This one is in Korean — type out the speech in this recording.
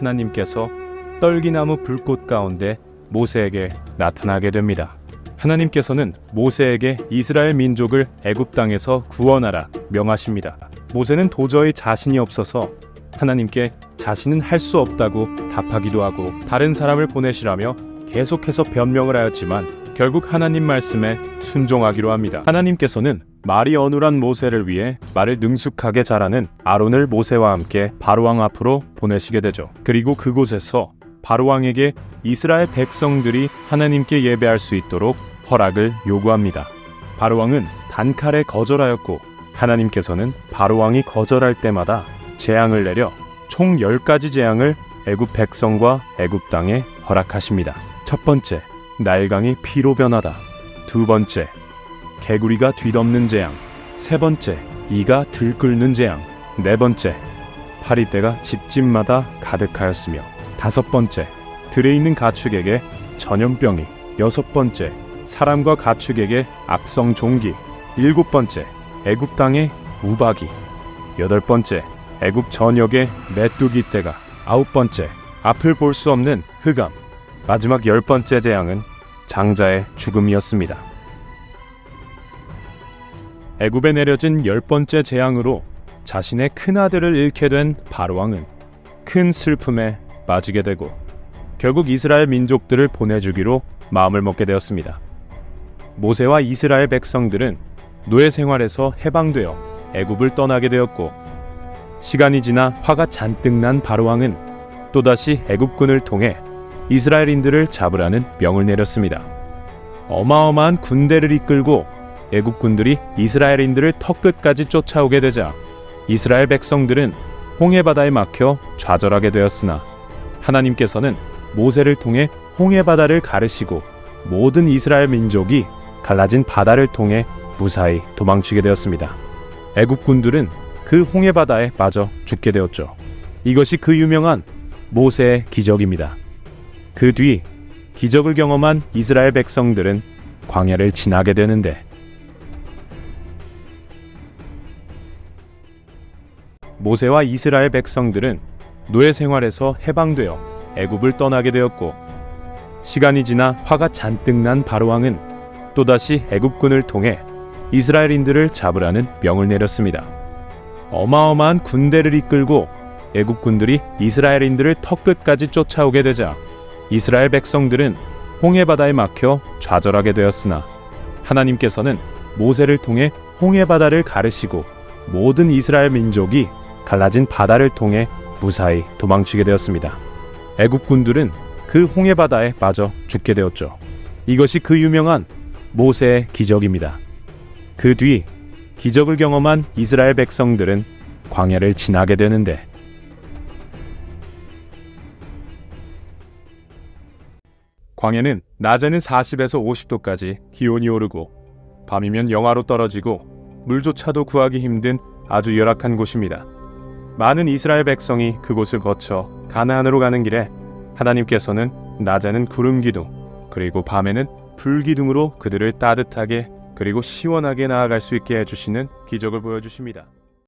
하나님께서 떨기나무 불꽃 가운데 모세에게 나타나게 됩니다. 하나님께서는 모세에게 이스라엘 민족을 애굽 땅에서 구원하라 명하십니다. 모세는 도저히 자신이 없어서 하나님께 자신은 할 수 없다고 답하기도 하고 다른 사람을 보내시라며 계속해서 변명을 하였지만 결국 하나님 말씀에 순종하기로 합니다. 하나님께서는 말이 어눌한 모세를 위해 말을 능숙하게 잘하는 아론을 모세와 함께 바로왕 앞으로 보내시게 되죠. 그리고 그곳에서 바로왕에게 이스라엘 백성들이 하나님께 예배할 수 있도록 허락을 요구합니다. 바로왕은 단칼에 거절하였고 하나님께서는 바로왕이 거절할 때마다 재앙을 내려 총 10가지 재앙을 애굽 백성과 애굽 땅에 허락하십니다. 첫 번째, 나일강이 피로 변하다. 두 번째, 개구리가 뒤덮는 재앙. 세 번째, 이가 들끓는 재앙. 네 번째, 파리떼가 집집마다 가득하였으며 다섯 번째, 들에 있는 가축에게 전염병이. 여섯 번째, 사람과 가축에게 악성 종기. 일곱 번째, 애굽 땅에 우박이. 여덟 번째, 애굽 전역에 메뚜기 떼가. 아홉 번째, 앞을 볼 수 없는 흑암. 마지막 열 번째 재앙은 장자의 죽음이었습니다. 애굽에 내려진 열 번째 재앙으로 자신의 큰 아들을 잃게 된 바로왕은 큰 슬픔에 빠지게 되고 결국 이스라엘 민족들을 보내주기로 마음을 먹게 되었습니다. 모세와 이스라엘 백성들은 노예 생활에서 해방되어 애굽을 떠나게 되었고 시간이 지나 화가 잔뜩 난 바로왕은 또다시 애굽군을 통해 이스라엘인들을 잡으라는 명을 내렸습니다. 어마어마한 군대를 이끌고 애국군들이 이스라엘인들을 턱끝까지 쫓아오게 되자 이스라엘 백성들은 홍해 바다에 막혀 좌절하게 되었으나 하나님께서는 모세를 통해 홍해 바다를 가르시고 모든 이스라엘 민족이 갈라진 바다를 통해 무사히 도망치게 되었습니다. 애국군들은 그 홍해 바다에 빠져 죽게 되었죠. 이것이 그 유명한 모세의 기적입니다. 그 뒤 기적을 경험한 이스라엘 백성들은 광야를 지나게 되는데 모세와 이스라엘 백성들은 노예 생활에서 해방되어 애굽을 떠나게 되었고 시간이 지나 화가 잔뜩 난 바로왕은 또다시 애굽군을 통해 이스라엘인들을 잡으라는 명을 내렸습니다. 어마어마한 군대를 이끌고 애국군들이 이스라엘인들을 턱끝까지 쫓아오게 되자 이스라엘 백성들은 홍해 바다에 막혀 좌절하게 되었으나 하나님께서는 모세를 통해 홍해 바다를 가르시고 모든 이스라엘 민족이 갈라진 바다를 통해 무사히 도망치게 되었습니다. 애국군들은 그 홍해 바다에 빠져 죽게 되었죠. 이것이 그 유명한 모세의 기적입니다. 그 뒤 기적을 경험한 이스라엘 백성들은 광야를 지나게 되는데 광야는 낮에는 40에서 50도까지 기온이 오르고 밤이면 영하로 떨어지고 물조차도 구하기 힘든 아주 열악한 곳입니다. 많은 이스라엘 백성이 그곳을 거쳐 가나안으로 가는 길에 하나님께서는 낮에는 구름 기둥 그리고 밤에는 불 기둥으로 그들을 따뜻하게 그리고 시원하게 나아갈 수 있게 해주시는 기적을 보여주십니다.